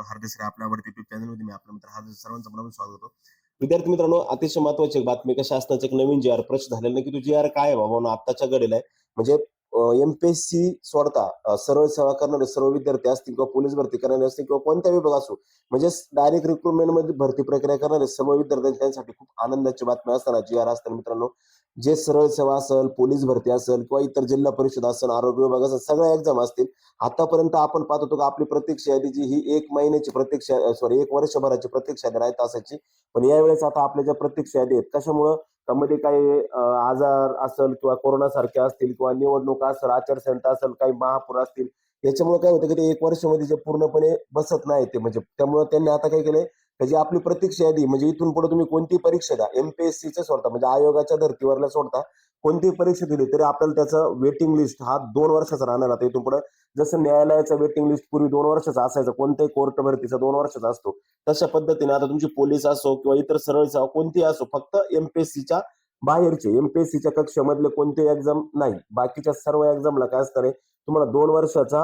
पूर्ण हार्दिक आपल्यावरती युट्यूब चॅनलमध्ये मी आपल्या मित्र हार्दिक सर्वांचं मनापासून स्वागत करतो. विद्यार्थी मित्रांनो अतिशय महत्वाची बातमी कशा शासनाचे एक नवीन जी आर प्रश्न झालेला नाही की तो जी आर काय बाबा? आत्ताच्या घडेला आहे. म्हणजे एमपीएससी सोडता अं, सरळ सेवा करणारे सर्व विद्यार्थी असतील किंवा पोलीस भरती करणारे असतील किंवा कोणत्या विभाग असो म्हणजे डायरेक्ट रिक्रुटमेंटमध्ये भरती प्रक्रिया करणारे सर्व विद्यार्थ्यांसाठी खूप आनंदाची बातमी असताना जी आर असताना मित्रांनो जे सरळ सेवा असेल पोलीस भरती असेल किंवा इतर जिल्हा परिषद असेल आरोग्य विभाग असेल सगळ्या एक्झाम असतील. आतापर्यंत आपण पाहत होतो की आपली प्रतीक्षा यादी जी ही एक महिन्याची प्रतीक्षा सॉरी एक वर्षभराची प्रतीक्षा यादी राहत असायची. पण यावेळेस आता आपल्या ज्या प्रतीक्षा यादी आहेत कशामुळं? त्यामध्ये काही आजार असेल किंवा कोरोना सारखे असतील किंवा निवडणुका असेल आचारसंहिता असेल काही महापूर असतील याच्यामुळे काय होतं की ते एक वर्षामध्ये जे पूर्णपणे बसत नाही ते म्हणजे त्यामुळे त्यांनी आता काय केलंय? त्याची आपली प्रतीक्षा यादी म्हणजे इथून पुढे तुम्ही कोणती परीक्षा द्या? एमपीएससीचं सोडता. म्हणजे आयोगाच्या धर्तीवरला सोडता. कोणती परीक्षा दिली तरी आपल्याला त्याचं वेटिंग लिस्ट हा दोन वर्षाचा राहणार. आता इथून पुढे जसं न्यायालयाचा वेटिंग लिस्ट पूर्वी दोन वर्षाचा असायचा कोणत्याही कोर्ट भरतीचा दोन वर्षाचा असतो. तशा पद्धतीने आता तुमची पोलीस असो किंवा इतर सरळ सेवा कोणतीही असो फक्त एमपीएससीच्या बाहेरचे एमपीएससीच्या कक्षामधले कोणते एक्झाम नाही. बाकीच्या सर्व एक्झामला काय असणार आहे तुम्हाला दोन वर्षाचा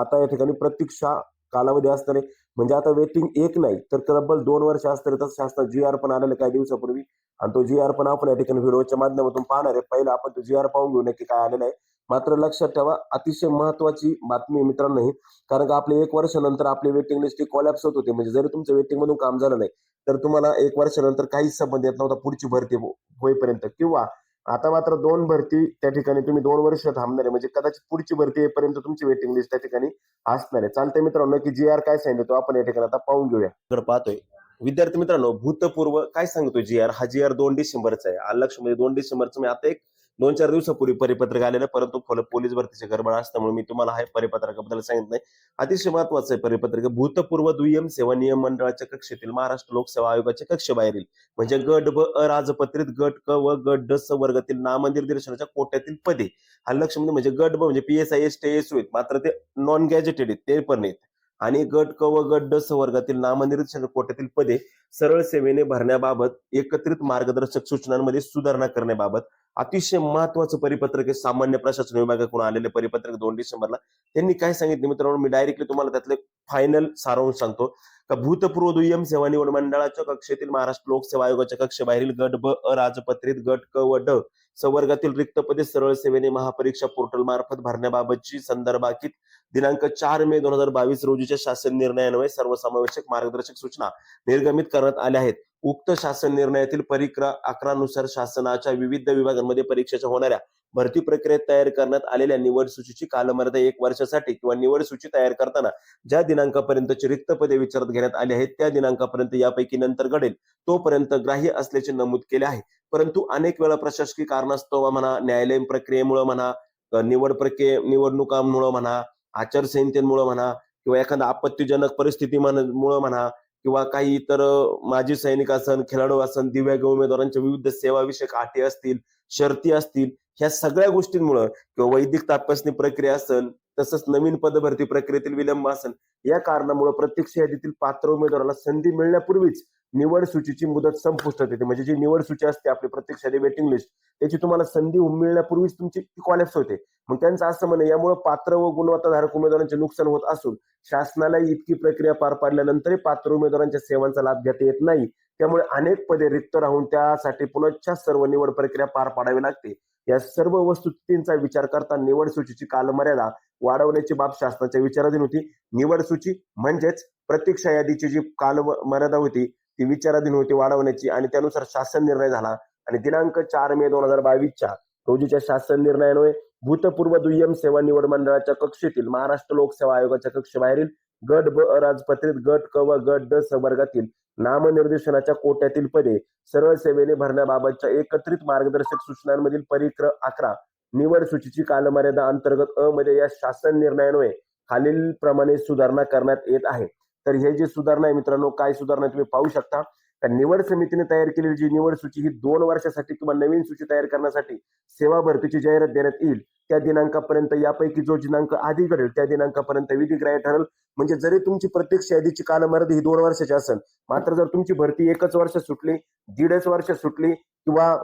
आता या ठिकाणी प्रतीक्षा कालावधी असणार आहे म्हणजे आता वेटिंग एक नाही तर तब्बल दोन वर्ष असतं तसं शासनात जी आर पण आलेलं काही दिवसापूर्वी. आणि तो जी आर पण आपण या ठिकाणी व्हिडिओच्या माध्यमातून पाहणार आहे. पहिला आपण तो जी आर पाहून घेऊ नक्की काय आलेला आहे. मात्र लक्षात ठेवा अतिशय महत्वाची बातमी मित्रांनो ही. कारण का आपले एक वर्षानंतर आपली वेटिंग लिस्ट कॉलॅप्स होत होते. म्हणजे जरी तुमचं वेटिंग मधून काम झालं नाही तर तुम्हाला एक वर्षानंतर काहीच संबंध येत नव्हता पुढची भरती हो, होईपर्यंत. किंवा आता मात्र दोन भरती त्या ठिकाणी तुम्ही दोन वर्ष थांबणार आहे. म्हणजे कदाचित पुढची भरती येईपर्यंत तुमची वेटिंग लिस्ट त्या ठिकाणी असणार आहे. चालतंय मित्रांनो की जी आर काय सांगितलं तो आपण या ठिकाणी आता पाहून घेऊया. इकडे पाहतोय विद्यार्थी मित्रांनो भूतपूर्व काय सांगतो जी आर हा जी आर दोन डिसेंबरचा आहे. आलं म्हणजे दोन डिसेंबरचं मी आता एक दोन चार दिवसापूर्वी परिपत्रक आलेलं परंतु पोलीस भरतीचे गडबड असल्यामुळे मी तुम्हाला हे परिपत्रकाबद्दल सांगितलं अतिशय महत्वाचं आहे परिपत्रक. भूतपूर्व दुय्यम सेवा नियम मंडळाच्या कक्षेतील महाराष्ट्र लोकसेवा आयोगाच्या कक्षेबाहेरील म्हणजे गट ब अराजपत्रित गट क व गट ड स वर्गातील नामनिर्देशनाच्या कोट्यातील पदे. हा लक्ष म्हणजे, म्हणजे गट ब म्हणजे पीएसआय एस टी एस मात्र ते नॉन गॅजेटेड आहेत. ते पण आहेत आणि गट क व गट ड स वर्गातील नामनिर्देशन कोट्यातील पदे सरळ सेवेने भरण्याबाबत एकत्रित मार्गदर्शक सूचनांमध्ये सुधारणा करण्याबाबत अतिशय महत्वाचं परिपत्रक आहे. सामान्य प्रशासन विभागाकडून आलेले परिपत्रक दोन डिसेंबरला. त्यांनी काय सांगितलं मित्रांनो? मी डायरेक्टली तुम्हाला त्यातले फायनल सारांश सांगतो. का भूतपूर्व दुय्यम सेवा निवड मंडळाच्या कक्षेतील महाराष्ट्र लोकसेवा आयोगाच्या कक्षेबाहेरील गट ब अराजपत्रित गट क व ड संवर्गातील रिक्त पदे सरळ सेवेने महापरीक्षा पोर्टल मार्फत भरण्याबाबतची संदर्भाकित दिनांक चार मे दोन हजार बावीस रोजीच्या शासन निर्णयान्वये सर्वसमावेशक मार्गदर्शक सूचना निर्गमित करण्यात आल्या आहेत. उक्त शासन निर्णयातील परिक्र अकरानुसार शासनाच्या विविध विभागांमध्ये परीक्षेच्या होणाऱ्या भरती प्रक्रियेत तयार करण्यात आलेल्या निवड सूचीची कालमर्यादा एक वर्षासाठी किंवा निवड सूची तयार करताना ज्या दिनांकापर्यंतची रिक्त पदे विचारात घेण्यात आली आहेत त्या दिनांकापर्यंत यापैकी नंतर घडेल तोपर्यंत ग्राह्य असल्याचे नमूद केले आहे. परंतु अनेक वेळा प्रशासकीय कारणास्तव म्हणा न्यायालयीन प्रक्रियेमुळे म्हणा निवड प्रक्रिये निवडणुकांमुळे म्हणा आचारसंहितेमुळे म्हणा किंवा एखादा आपत्तीजनक परिस्थितीमुळे म्हणा किंवा काही इतर माजी सैनिक असन खेळाडू असन दिव्यांग उमेदवारांच्या विविध सेवाविषयक अटी असतील शर्ती असतील ह्या सगळ्या गोष्टींमुळे किंवा वैदिक तपासणी प्रक्रिया असेल तसंच नवीन पदभरती प्रक्रियेतील विलंब असेल या कारणामुळे प्रत्यक्ष यादीतील पात्र उमेदवाराला संधी मिळण्यापूर्वीच निवड सूचीची मुदत संपुष्टात येते. म्हणजे जी निवड सूची असते आपली प्रत्यक्ष वेटिंग लिस्ट त्याची तुम्हाला संधी मिळण्यापूर्वीच तुमची कॉलेप्स होते. मग त्यांचं असं म्हणे यामुळे पात्र व गुणवत्ताधारक उमेदवारांचे नुकसान होत असून शासनाला इतकी प्रक्रिया पार पाडल्यानंतरही पात्र उमेदवारांच्या सेवांचा लाभ घेता येत नाही. त्यामुळे अनेक पदे रिक्त राहून त्यासाठी पुनश्च सर्व निवड प्रक्रिया पार पाडावी लागते. या सर्व वस्तुस्थितींचा विचार करता निवड सूचीची कालमर्यादा वाढवण्याची बाब शासनाच्या विचाराधीन होती. निवड सूची म्हणजेच प्रतीक्षा यादीची जी काल मर्यादा होती ती विचाराधीन होती वाढवण्याची आणि त्यानुसार शासन निर्णय झाला. आणि दिनांक चार मे दोन हजार बावीसच्या रोजीच्या शासन निर्णयामुळे भूतपूर्व दुय्यम सेवा निवड मंडळाच्या कक्षेतील महाराष्ट्र लोकसेवा आयोगाच्या कक्षेबाहेरील गट ब अराजपत्रित गट क व गट ड संवर्गातील नामनिर्देशनाच्या कोट्यातील पदे सरळ सेवेने भरण्याबाबतच्या एकत्रित मार्गदर्शक सूचनांमधील परिक्र अकरा निवड सूचीची कालमर्यादा अंतर्गत अ मध्ये या शासन निर्णयामुळे खालील प्रमाणे सुधारणा करण्यात येत आहे. तर हे जे सुधारणा आहे मित्रांनो काय सुधारणा तुम्ही पाहू शकता. तर निवड समितीने तयार केलेली जी निवड सूची ही दोन वर्षासाठी किंवा नवीन सूची तयार करण्यासाठी सेवा भरतीची जाहिरात देण्यात येईल. त्या दिनांकापर्यंत यापैकी जो दिनांक आधी घडेल त्या दिनांकापर्यंत विधिग्राह्य ठरेल. म्हणजे जरी तुमची प्रत्यक्ष यादीची कालमर्यादा ही दोन वर्षाची असेल मात्र जर तुमची भरती एकच वर्ष सुटली दीडच वर्ष सुटली किंवा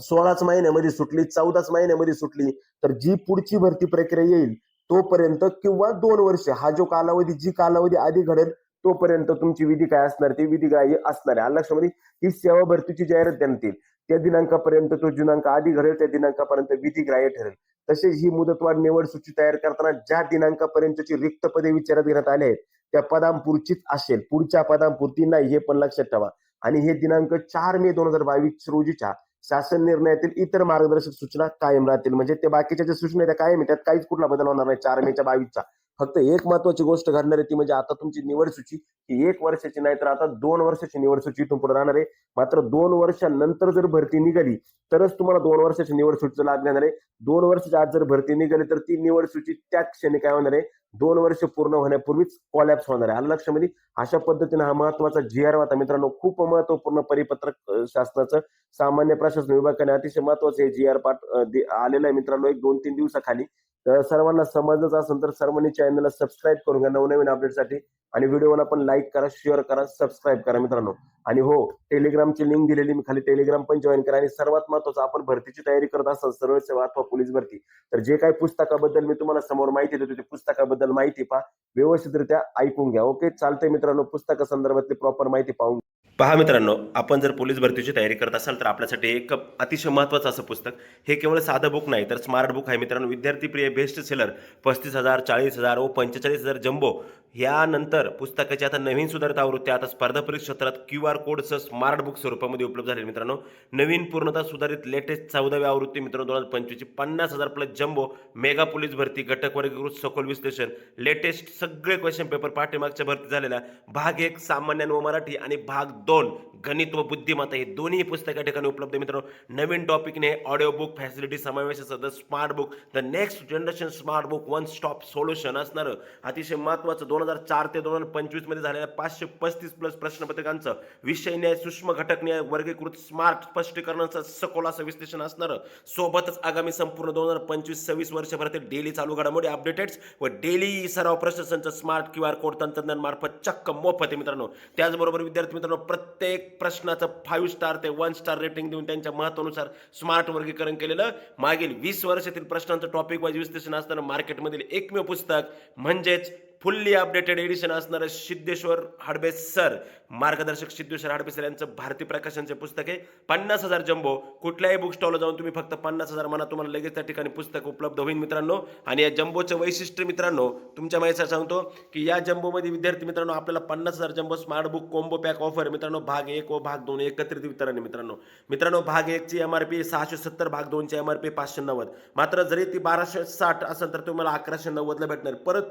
सोळाच महिन्यामध्ये सुटली चौदाच महिन्यामध्ये सुटली तर जी पुढची भरती प्रक्रिया येईल तोपर्यंत किंवा दोन वर्ष हा जो कालावधी जी कालावधी आधी घडेल तोपर्यंत तुमची विधी काय असणार? ती विधी काय असणार आहे? लक्षामध्ये ही सेवा भरतीची जाहिरात देण्यात येईल. त्या दिनांकापर्यंत तो दिनांक आधी घडेल त्या दिनांकापर्यंत विधी ग्राह्य ठरेल. तसेच ही मुदतवाढ निवड सूची तयार करताना ज्या दिनांकापर्यंतची रिक्त पदे विचारात घेण्यात आले आहेत त्या पदांपुरचीच असेल. पुढच्या पदांपुरती नाही हे पण लक्षात ठेवा. आणि हे दिनांक चार मे दोन हजार बावीस रोजीच्या शासन निर्णयातील इतर मार्गदर्शक सूचना कायम राहतील. म्हणजे ते बाकीच्या ज्या सूचना त्या कायम त्यात काहीच कुठला बदल होणार नाही. चार मेच्या बावीसचा. फक्त एक महत्वाची गोष्ट घडणार आहे ती म्हणजे आता तुमची निवड सूची ही एक वर्षाची नाही तर आता दोन वर्षाची निवड सूची इथून पुढे राहणार आहे. मात्र दोन वर्षानंतर जर भरती निघाली तरच तुम्हाला दोन वर्षाची निवड सूचीचा लाभ घेणार आहे. दोन वर्षाच्या आत जर भरती निघाली तर ती निवड सूची त्या क्षणी काय होणार आहे? दोन वर्ष पूर्ण होण्यापूर्वीच कॉलॅप्स होणार आहे. आलं लक्षामध्ये म्हणजे अशा पद्धतीने हा महत्त्वाचा जी आर होता. मित्रांनो खूप महत्त्वपूर्ण परिपत्रक शासनाचं सामान्य प्रशासन विभागाने अतिशय महत्वाचं हे जी आर पाठ आलेलं आहे. मित्रांनो एक दोन तीन दिवसाखाली तर सर्वांना समजलंच असेल तर सर्वांनी चॅनलला सबस्क्राईब करून घ्या नवनवीन अपडेटसाठी आणि व्हिडिओला पण लाईक करा शेअर करा सबस्क्राईब करा मित्रांनो. आणि हो टेलिग्रामची लिंक दिलेली मी खाली टेलिग्राम पण जॉईन करा. आणि सर्वात महत्वाचं आपण भरतीची तयारी करत असाल सरळ सेवा अथवा पोलीस भरती. तर जे काही पुस्तकाबद्दल मी तुम्हाला समोर माहिती देतो ते पुस्तकाबद्दल माहिती पहा. व्यवस्थितरित्या ऐकून घ्या. ओके चालतंय मित्रांनो पुस्तकासंदर्भातली प्रॉपर माहिती पाहून पहा मित्रांनो आपण जर पोलीस भरतीची तयारी करत असाल तर आपल्यासाठी एक अतिशय महत्त्वाचं असं पुस्तक. हे केवळ साधं बुक नाही तर स्मार्ट बुक आहे मित्रांनो. विद्यार्थी प्रिय बेस्ट सेलर पस्तीस हजार चाळीस हजार व पंचेचाळीस हजार जम्बो यानंतर पुस्तकाची आता नवीन सुधारित आवृत्ती आता स्पर्धा परीक्षा क्षेत्रात क्यू आर कोडचं स्मार्ट बुक स्वरूपामध्ये उपलब्ध झाले मित्रांनो. नवीन पूर्णतः सुधारित लेटेस्ट चौदावी आवृत्ती मित्रांनो दोन हजार पंचवीसची पन्नास हजार प्लस जम्बो मेगा पोलीस भरती घटक वर्गीकृत सखोल विश्लेषण लेटेस्ट सगळे क्वेश्चन पेपर पाठीमागच्या भरती झालेल्या भाग एक सामान्य व मराठी आणि भाग दोन गणित व बुद्धिमत्ता हे दोन्ही पुस्तक या ठिकाणी उपलब्ध मित्रांनो. नवीन टॉपिकने ऑडिओ बुक फॅसिलिटी समावेश असं the smart book the next generation smart book one stop solution असणारं अतिशय महत्त्वाचं दोन हजार चार ते दोन हजार पंचवीसमध्ये झालेल्या पाचशे पस्तीस प्लस प्रश्नपत्रिकांचं विषय न्याय सूक्ष्म घटक न्याय वर्गीकृत स्मार्ट स्पष्टीकरणाचं सखोल असं विश्लेषण असणारं सोबतच आगामी संपूर्ण दोन हजार पंचवीस सव्वीस वर्षभरातील डेली चालू घडामोडी अपडेटेड्स व डेली सराव प्रशासनचं स्मार्ट क्यू आर कोड तंत्रज्ञान मार्फत चक्क मोफत आहे मित्रांनो. त्याचबरोबर विद्यार्थी मित्रांनो प्रत्येक प्रश्नाचं फाईव्ह स्टार ते वन स्टार रेटिंग देऊन त्यांच्या महत्वानुसार स्मार्ट वर्गीकरण केलेलं मागील वीस वर्षातील प्रश्नांचं टॉपिक वाईज विश्लेषण असताना मार्केटमधील एकमेव पुस्तक म्हणजेच फुल्ली अपडेटेड एडिशन असणारं सिद्धेश्वर हडबे सर. मार्गदर्शक सिद्धेश्वर हडबे सर यांचं भारतीय प्रकाशनचे पुस्तक आहे. पन्नास हजार जम्बो. कुठल्याही बुक स्टॉलला जाऊन तुम्ही फक्त पन्नास हजार म्हणा तुम्हाला लगेच त्या ठिकाणी पुस्तक उपलब्ध होईल मित्रांनो. आणि या जम्बोचं वैशिष्ट्य मित्रांनो तुमच्या माहिती सांगतो की या जम्बोमध्ये विद्यार्थी मित्रांनो आपल्याला पन्नास हजार jumbo smart book combo pack offer मित्रांनो. भाग एक व भाग दोन एकत्रित वितरण मित्रांनो. मित्रांनो भाग एकची एम आर पी सहाशे सत्तर भाग दोनची एम आर पी पाचशे नव्वद. मात्र जरी ती बाराशे साठ असेल तर तुम्हाला अकराशे नव्वदला भेटणार. परत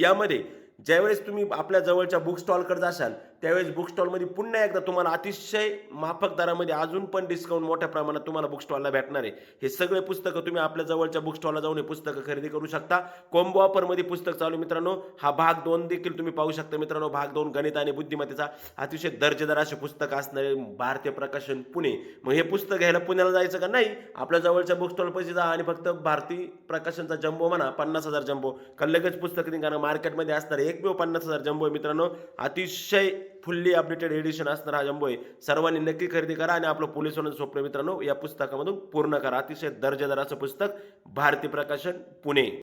यामध्ये ज्यावेळेस तुम्ही आपल्या जवळच्या बुक स्टॉलकडे जाशाल त्यावेळेस बुक स्टॉलमध्ये पुन्हा एकदा तुम्हाला अतिशय माफक दरामध्ये अजून पण डिस्काउंट मोठ्या प्रमाणात तुम्हाला बुक स्टॉलला भेटणार आहे. हे सगळे पुस्तकं तुम्ही आपल्या जवळच्या बुक स्टॉलला जाऊन हे पुस्तकं खरेदी करू शकता. कॉम्बो ऑफरमध्ये पुस्तक चालू मित्रांनो. हा भाग दोन देखील तुम्ही पाहू शकता मित्रांनो. भाग दोन गणित आणि बुद्धिमत्तेचा अतिशय दर्जेदार असे पुस्तक असणारे भारतीय प्रकाशन पुणे. मग हे पुस्तक घ्यायला पुण्याला जायचं का? नाही. आपल्या जवळच्या बुक स्टॉल पैसे जा आणि फक्त भारती प्रकाशनचा जम्बो म्हणा पन्नास हजार जम्बो. का लगेच पुस्तक निघाणं मार्केटमध्ये असणार एकमेव पन्नास हजार जम्बो मित्रांनो. अतिशय फुल्ली अपडेटेड एडिशन असणार हा जम्बो आहे. सर्वांनी नक्की खरेदी करा आणि आपलं पोलीस होण्याचं स्वप्न मित्रांनो या पुस्तकामधून पूर्ण करा. अतिशय दर्जेदार असं पुस्तक भारती प्रकाशन पुणे.